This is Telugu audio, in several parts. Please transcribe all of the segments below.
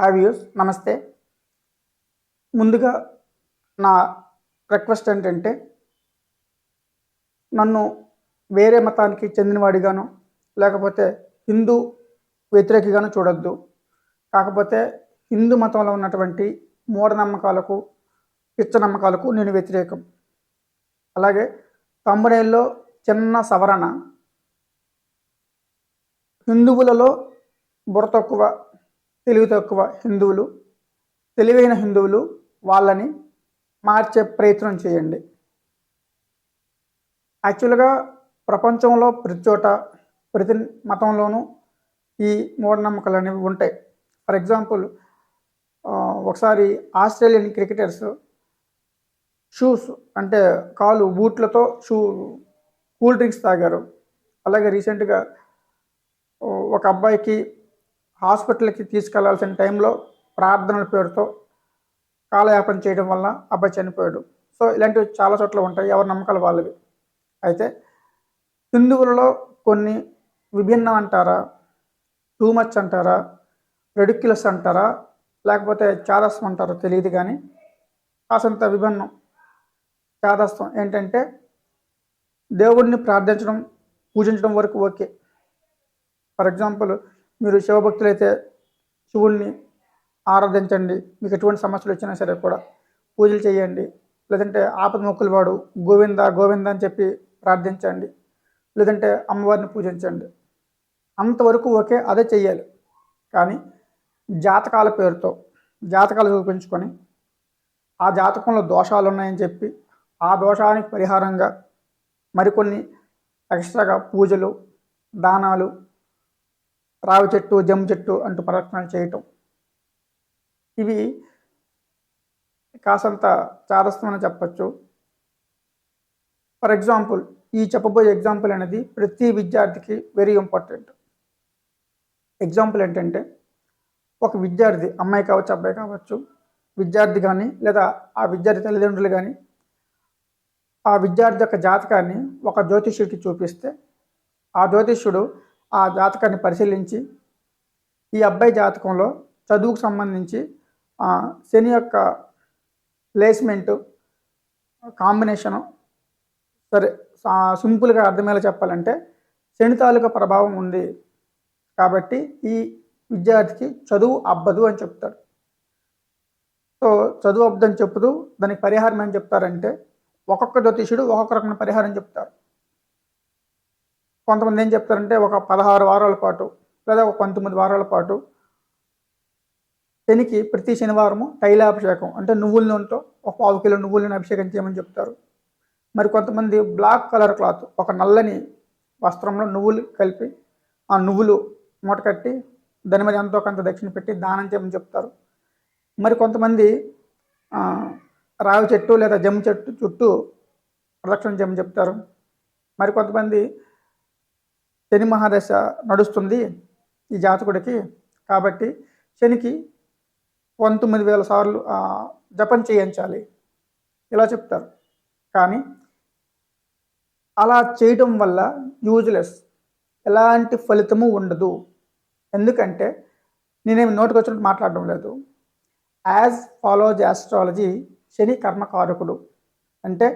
హాయ్ వ్యూస్ నమస్తే. ముందుగా నా రిక్వెస్ట్ ఏంటంటే నన్ను వేరే మతానికి చెందినవాడిగాను లేకపోతే హిందూ వ్యతిరేకిగాను చూడొద్దు. కాకపోతే హిందూ మతంలో ఉన్నటువంటి మూఢనమ్మకాలకు పిచ్చ నమ్మకాలకు నేను వ్యతిరేకం. అలాగే తమ్ముడేల్లో చిన్న సవరణ హిందువులలో బుర్ర తక్కువ తెలివి తక్కువ హిందువులు తెలివైన హిందువులు వాళ్ళని మార్చే ప్రయత్నం చేయండి. యాక్చువల్గా ప్రపంచంలో ప్రతి చోట ప్రతి మతంలోనూ ఈ మూఢనమ్మకాలు అనేవి ఉంటాయి. ఫర్ ఎగ్జాంపుల్ ఒకసారి ఆస్ట్రేలియన్ క్రికెటర్స్ షూస్ అంటే కాలు బూట్లతో షూ కూల్ డ్రింక్స్ తాగారు. అలాగే రీసెంట్గా ఒక అబ్బాయికి హాస్పిటల్కి తీసుకెళ్ళాల్సిన టైంలో ప్రార్థనల పేరుతో కాలయాపన చేయడం వల్ల అబ్బాయి చనిపోయాడు. సో ఇలాంటివి చాలా చోట్ల ఉంటాయి. ఎవరి నమ్మకాలు వాళ్ళవి. అయితే హిందువులలో కొన్ని విభిన్నం అంటారా? టూ మచ్ అంటారా? రెడిక్యులస్ అంటారా? లేకపోతే చాదస్వం అంటారో తెలియదు కానీ కాసంత విభిన్నం. చాదస్వం ఏంటంటే దేవుడిని ప్రార్థించడం పూజించడం వరకు ఓకే. ఫర్ ఎగ్జాంపుల్ మీరు శివభక్తులైతే శివుణ్ణి ఆరాధించండి. మీకు ఎటువంటి సమస్యలు వచ్చినా సరే కూడా పూజలు చేయండి. లేదంటే ఆపద మొక్కులు వాడు గోవింద గోవింద అని చెప్పి ప్రార్థించండి. లేదంటే అమ్మవారిని పూజించండి. అంతవరకు ఓకే అదే చెయ్యాలి. కానీ జాతకాల పేరుతో జాతకాలు చూపించుకొని ఆ జాతకంలో దోషాలు ఉన్నాయని చెప్పి ఆ దోషానికి పరిహారంగా మరికొన్ని ఎక్స్ట్రాగా పూజలు దానాలు రావి చెట్టు జమ్ము చెట్టు అంటూ ప్రదక్షిణలు చేయటం. ఇవి కాసంత చాదస్తమని చెప్పచ్చు. ఫర్ ఎగ్జాంపుల్ ఈ చెప్పబోయే ఎగ్జాంపుల్ అనేది ప్రతి విద్యార్థికి వెరీ ఇంపార్టెంట్. ఎగ్జాంపుల్ ఏంటంటే ఒక విద్యార్థి అమ్మాయి కావచ్చు అబ్బాయి కావచ్చు విద్యార్థి కానీ లేదా ఆ విద్యార్థి తల్లిదండ్రులు కానీ ఆ విద్యార్థి యొక్క జాతకాన్ని ఒక జ్యోతిష్యుడికి చూపిస్తే ఆ జ్యోతిష్యుడు ఆ జాతకాన్ని పరిశీలించి ఈ అబ్బాయి జాతకంలో చదువుకు సంబంధించి శని యొక్క ప్లేస్మెంటు కాంబినేషను సరే సింపుల్గా అర్థమయ్యేలా చెప్పాలంటే శని తాలూకా ప్రభావం ఉంది. కాబట్టి ఈ విద్యార్థికి చదువు అబ్బదు అని చెప్తాడు. సో చదువు అబ్బదని చెప్తూ దానికి పరిహారం ఏం చెప్తారంటే ఒక్కొక్క జ్యోతిషుడు ఒక్కొక్క రకమైన పరిహారం చెప్తారు. కొంతమంది ఏం చెప్తారంటే ఒక పదహారు వారాల పాటు లేదా ఒక పంతొమ్మిది వారాల పాటు శనికి ప్రతి శనివారము తైలాభిషేకం అంటే నువ్వుల నూనెతో ఒక పావు కిలో నువ్వుల నూనె అభిషేకం చేయమని చెప్తారు. మరి కొంతమంది బ్లాక్ కలర్ క్లాత్ ఒక నల్లని వస్త్రంలో నువ్వులు కలిపి ఆ నువ్వులు మూట కట్టి దాని మీద ఎంతో కొంత దక్షిణ పెట్టి దానం చేయమని చెప్తారు. మరి కొంతమంది రావి చెట్టు లేదా జమ్ము చెట్టు చుట్టూ ప్రదక్షిణ చేయమని చెప్తారు. మరి కొంతమంది శని మహాదశ నడుస్తుంది ఈ జాతకుడికి. కాబట్టి శనికి పంతొమ్మిది వేల సార్లు జపం చేయించాలి. ఇలా చెప్తారు. కానీ అలా చేయటం వల్ల యూజ్లెస్. ఎలాంటి ఫలితము ఉండదు. ఎందుకంటే నేనేమి నోటికి వచ్చినట్టు మాట్లాడడం లేదు. యాజ్ ఫాలోజ్ ఆస్ట్రాలజీ శని కర్మకారకుడు అంటే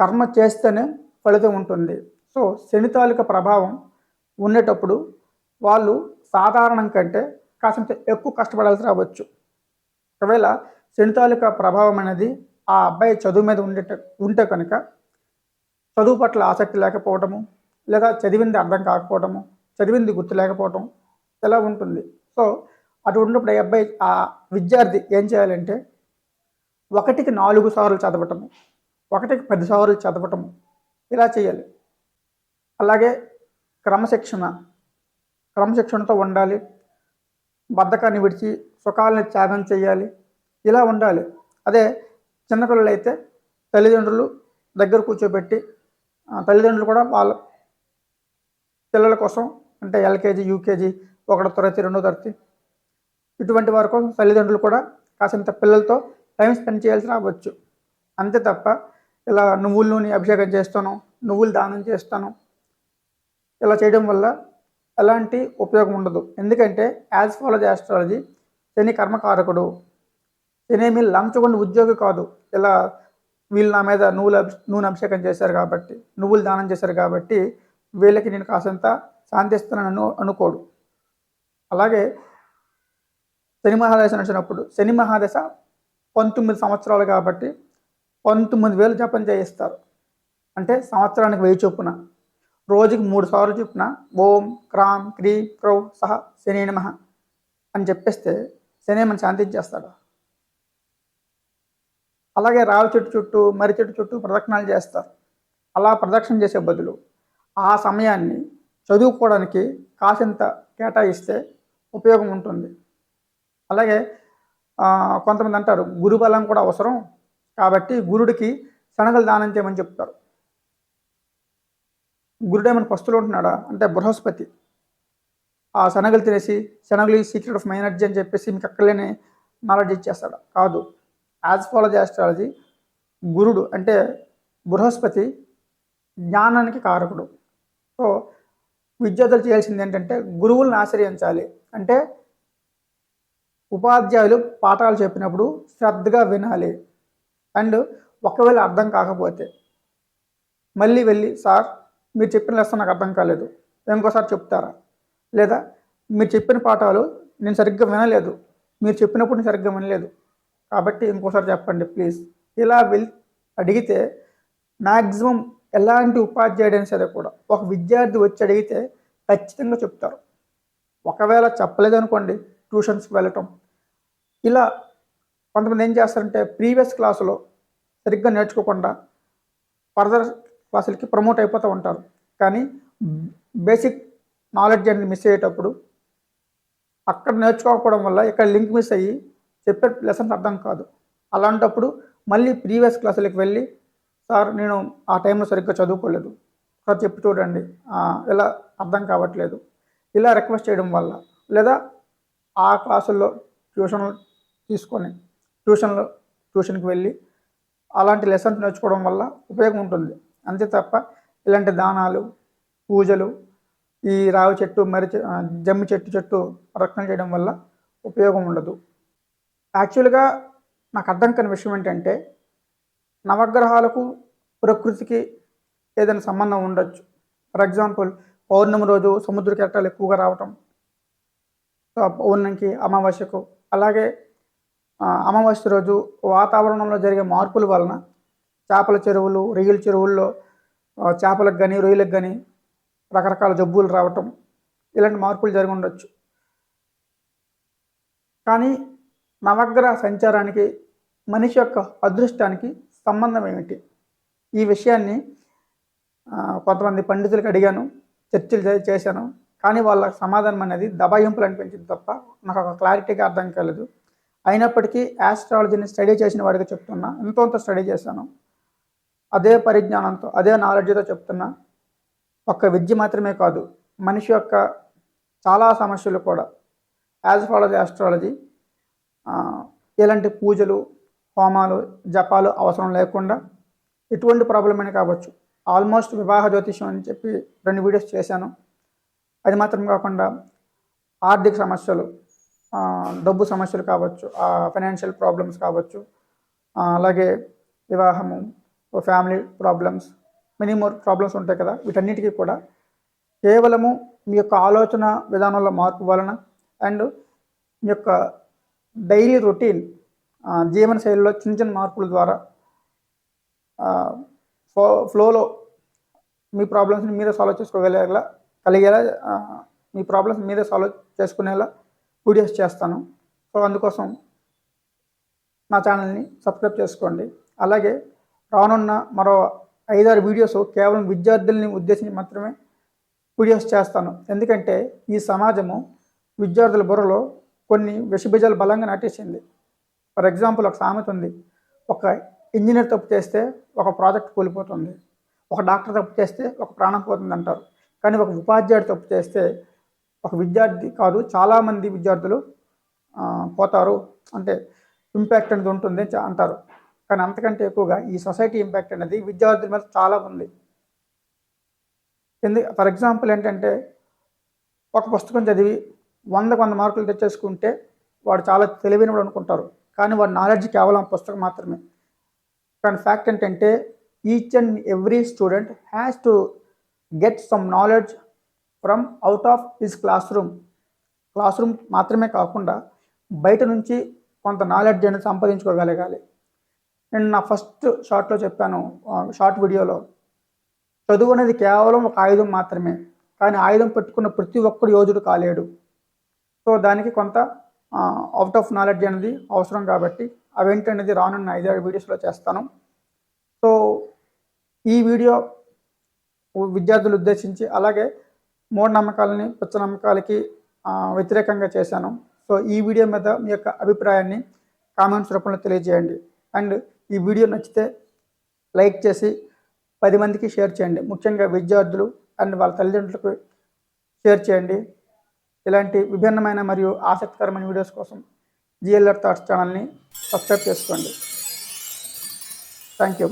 కర్మ చేస్తేనే ఫలితం ఉంటుంది. సో శని తాలూకా ప్రభావం ఉండేటప్పుడు వాళ్ళు సాధారణం కంటే కాసింత ఎక్కువ కష్టపడాల్సి రావచ్చు. ఒకవేళ శని తాలూకా ప్రభావం అనేది ఆ అబ్బాయి చదువు మీద ఉండే ఉంటే కనుక చదువు పట్ల ఆసక్తి లేకపోవటము లేదా చదివింది అర్థం కాకపోవటము చదివింది గుర్తు లేకపోవటం ఇలా ఉంటుంది. సో అటు ఉన్నప్పుడు ఈ అబ్బాయి ఆ విద్యార్థి ఏం చేయాలంటే ఒకటికి నాలుగు సార్లు చదవటము ఒకటికి పది సార్లు చదవటము ఇలా చేయాలి. అలాగే క్రమశిక్షణ. క్రమశిక్షణతో ఉండాలి. బద్ధకాన్ని విడిచి సుఖాలని త్యాగం చేయాలి. ఇలా ఉండాలి. అదే చిన్నపిల్లలు అయితే తల్లిదండ్రులు దగ్గర కూర్చోబెట్టి తల్లిదండ్రులు కూడా వాళ్ళ పిల్లల కోసం అంటే ఎల్కేజీ యూకేజీ ఒకటో తరగతి రెండో తరగతి ఇటువంటి వారి కోసం తల్లిదండ్రులు కూడా కాసింత పిల్లలతో టైం స్పెండ్ చేయాల్సి రావచ్చు. అంతే తప్ప ఇలా నువ్వుల నూనె అభిషేకం చేస్తాను నువ్వులు దానం చేస్తాను ఇలా చేయడం వల్ల ఎలాంటి ఉపయోగం ఉండదు. ఎందుకంటే as follow the astrology Shani కర్మకారకుడు. శనేమి లంచగొండ ఉద్యోగి కాదు. ఇలా వీళ్ళు నా మీద నువ్వులు నూనె అభిషేకం చేశారు కాబట్టి నువ్వులు దానం చేశారు కాబట్టి వీళ్ళకి నేను కాసంత శాంతిస్తున్నాను అనుకోడు. అలాగే శని మహాదశ నడిచినప్పుడు శని మహాదశ పంతొమ్మిది సంవత్సరాలు కాబట్టి పంతొమ్మిది వేలు జపం చేయిస్తారు. అంటే సంవత్సరానికి వెయ్యి చొప్పున. రోజుకి మూడు సార్లు చొప్పున ఓం క్రామ్ క్రీ క్రౌ సహ శని నమ అని చెప్పేస్తే శని మన శాంతించేస్తాడు అలాగే రావి చెట్టు చుట్టూ మర్రి చెట్టు చుట్టూ ప్రదక్షిణాలు చేస్తారు. అలా ప్రదక్షిణ చేసే బదులు ఆ సమయాన్ని చదువుకోవడానికి కాసింత కేటాయిస్తే ఉపయోగం ఉంటుంది. అలాగే కొంతమంది అంటారు గురుబలం కూడా అవసరం. కాబట్టి గురుడికి శనగలు దానం చేయమని చెప్తారు. గురుడేమన్ పస్తులు ఉంటున్నాడా? అంటే బృహస్పతి. ఆ శనగలు తినేసి శనగలు ఈ సీక్రెట్ ఆఫ్ ఎనర్జీ అని చెప్పేసి మీకు అక్కడలేని నాలెడ్జ్ ఇచ్చేస్తాడు. కాదు. యాజ్ ఫాలో ఆస్ట్రాలజీ గురుడు అంటే బృహస్పతి జ్ఞానానికి కారకుడు. సో విద్యార్థులు చేయాల్సింది ఏంటంటే గురువులను ఆశ్రయించాలి. అంటే ఉపాధ్యాయులు పాఠాలు చెప్పినప్పుడు శ్రద్ధగా వినాలి. అండ్ ఒకవేళ అర్థం కాకపోతే మళ్ళీ వెళ్ళి సార్ మీరు చెప్పిన లెసన్ నాకు అర్థం కాలేదు. ఇంకోసారి చెప్తారా? లేదా మీరు చెప్పిన పాఠాలు నేను సరిగ్గా వినలేదు. మీరు చెప్పినప్పుడు నేను సరిగ్గా వినలేదు. కాబట్టి ఇంకోసారి చెప్పండి ప్లీజ్ ఇలా వెళ్ అడిగితే మ్యాక్సిమం ఎలాంటి ఉపాధ్యాయుడైనా సరే కూడా ఒక విద్యార్థి వచ్చి అడిగితే ఖచ్చితంగా చెప్తారు. ఒకవేళ చెప్పలేదనుకోండి ట్యూషన్స్కి వెళ్ళటం. ఇలా కొంతమంది ఏం చేస్తారంటే ప్రీవియస్ క్లాసులో సరిగ్గా నేర్చుకోకుండా ఫర్దర్ వాసులకి ప్రమోట్ అయిపోతూ ఉంటారు. కానీ బేసిక్ నాలెడ్జ్ అనేది మిస్ అయ్యేటప్పుడు అక్కడ నేర్చుకోకపోవడం వల్ల ఇక్కడ లింక్ మిస్ అయ్యి చెప్పే లెసన్స్ అర్థం కాదు. అలాంటప్పుడు మళ్ళీ ప్రీవియస్ క్లాసులకు వెళ్ళి సార్ నేను ఆ టైంలో సరిగ్గా చదువుకోలేదు. సార్ చెప్పి చూడండి. ఇలా అర్థం కావట్లేదు. ఇలా రిక్వెస్ట్ చేయడం వల్ల లేదా ఆ క్లాసుల్లో ట్యూషన్ తీసుకొని ట్యూషన్లో ట్యూషన్కి వెళ్ళి అలాంటి లెసన్స్ నేర్చుకోవడం వల్ల ఉపయోగం ఉంటుంది. అంతే తప్ప ఇలాంటి దానాలు పూజలు ఈ రావి చెట్టు మరి జమ్మి చెట్టు చెట్టు రక్షణ చేయడం వల్ల ఉపయోగం ఉండదు. యాక్చువల్గా నాకు అర్థం కాని విషయం ఏంటంటే నవగ్రహాలకు ప్రకృతికి ఏదైనా సంబంధం ఉండొచ్చు. ఫర్ ఎగ్జాంపుల్ పౌర్ణమి రోజు సముద్ర కెరటాలు ఎక్కువగా రావటం పౌర్ణమికి అమావాస్యకు. అలాగే అమావాస్య రోజు వాతావరణంలో జరిగే మార్పుల వలన చేపల చెరువులు రొయ్యల చెరువుల్లో చేపలకు కానీ రొయ్యలకు కానీ రకరకాల జబ్బులు రావటం ఇలాంటి మార్పులు జరిగి ఉండొచ్చు. కానీ నవగ్రహ సంచారానికి మనిషి యొక్క అదృష్టానికి సంబంధం ఏమిటి? ఈ విషయాన్ని కొంతమంది పండితులకు అడిగాను చర్చలు చేశాను. కానీ వాళ్ళ సమాధానం అనేది దబాయింపులు అనిపించింది తప్ప నాకు ఒక క్లారిటీగా అర్థం కాలేదు. అయినప్పటికీ యాస్ట్రాలజీని స్టడీ చేసిన వాడికి చెప్తున్నా ఎంతో స్టడీ చేశాను. అదే పరిజ్ఞానంతో అదే నాలెడ్జ్తో చెప్తున్నా ఒక్క విద్య మాత్రమే కాదు మనిషి యొక్క చాలా సమస్యలు కూడా. యాజ్ ఫాలోజ్ ఆస్ట్రాలజీ ఇలాంటి పూజలు హోమాలు జపాలు అవసరం లేకుండా ఎటువంటి ప్రాబ్లం అయినా కావచ్చు. ఆల్మోస్ట్ వివాహ జ్యోతిష్యం అని చెప్పి రెండు వీడియోస్ చేశాను. అది మాత్రం కాకుండా ఆర్థిక సమస్యలు డబ్బు సమస్యలు కావచ్చు ఫైనాన్షియల్ ప్రాబ్లమ్స్ కావచ్చు అలాగే వివాహము family problems many more problems ఉంటాయి కదా వీటన్నిటికీ కూడా కేవలము మీ యొక్క ఆలోచన విధానంలో మార్పు వలన అండ్ మీ యొక్క డైలీ రొటీన్ జీవన శైలిలో చిన్న చిన్న మార్పుల ద్వారా ఫ్లో ఫ్లోలో మీ ప్రాబ్లమ్స్ని మీరే సాల్వ్ చేసుకోగలిగేలా కలిగేలా మీ ప్రాబ్లమ్స్ మీరే సాల్వ్ చేసుకునేలా వీడియోస్ చేస్తాను. సో అందుకోసం నా ఛానల్ని సబ్స్క్రైబ్ చేసుకోండి. అలాగే రానున్న మరో ఐదారు వీడియోస్ కేవలం విద్యార్థుల్ని ఉద్దేశించి మాత్రమే వీడియోస్ చేస్తాను. ఎందుకంటే ఈ సమాజము విద్యార్థుల బుర్రలో కొన్ని విషబీజాలు బలంగా నాటేసింది. ఫర్ ఎగ్జాంపుల్ ఒక సామెత ఉంది. ఒక ఇంజనీర్ తప్పు చేస్తే ఒక ప్రాజెక్ట్ కూలిపోతుంది. ఒక డాక్టర్ తప్పు చేస్తే ఒక ప్రాణం పోతుంది అంటారు. కానీ ఒక ఉపాధ్యాయుడు తప్పు చేస్తే ఒక విద్యార్థి కాదు చాలామంది విద్యార్థులు పోతారు. అంటే ఇంపాక్ట్ అనేది ఉంటుంది అంటారు. కానీ అంతకంటే ఎక్కువగా ఈ సొసైటీ ఇంపాక్ట్ అనేది విద్యార్థుల మీద చాలా ఉంది. ఎందు ఫర్ ఎగ్జాంపుల్ ఏంటంటే ఒక పుస్తకం చదివి వందకు వంద మార్కులు తెచ్చేసుకుంటే వాడు చాలా తెలివైనవాడు అనుకుంటారు. కానీ వాడి నాలెడ్జ్ కేవలం పుస్తకం మాత్రమే. కానీ ఫ్యాక్ట్ ఏంటంటే each and every student has to get some knowledge from out of his classroom classroom మాత్రమే కాకుండా బయట నుంచి కొంత నాలెడ్జ్ అనేది సంపాదించుకోగలగాలి. నేను నా ఫస్ట్ షార్ట్లో చెప్పాను షార్ట్ వీడియోలో చదువు అనేది కేవలం ఒక ఆయుధం మాత్రమే కానీ ఆయుధం పెట్టుకున్న ప్రతి ఒక్కడు యోధుడు కాలేడు. సో దానికి కొంత అవుట్ ఆఫ్ నాలెడ్జ్ అనేది అవసరం కాబట్టి అవేంటనేది రానున్న ఐదారు వీడియోస్లో చేస్తాను. సో ఈ వీడియో విద్యార్థులు ఉద్దేశించి అలాగే మూఢనమ్మకాలని నమ్మకాలకి వ్యతిరేకంగా చేశాను. సో ఈ వీడియో మీద మీ యొక్క అభిప్రాయాన్ని కామెంట్స్ రూపంలో తెలియజేయండి. అండ్ ఈ వీడియో నచ్చితే లైక్ చేసి పది మందికి షేర్ చేయండి. ముఖ్యంగా విద్యార్థులు అండ్ వాళ్ళ తల్లిదండ్రులకు షేర్ చేయండి. ఇలాంటి విభిన్నమైన మరియు ఆసక్తికరమైన వీడియోస్ కోసం జిఎల్ఆర్ థాట్స్ ఛానల్ని సబ్స్క్రైబ్ చేసుకోండి. Thank you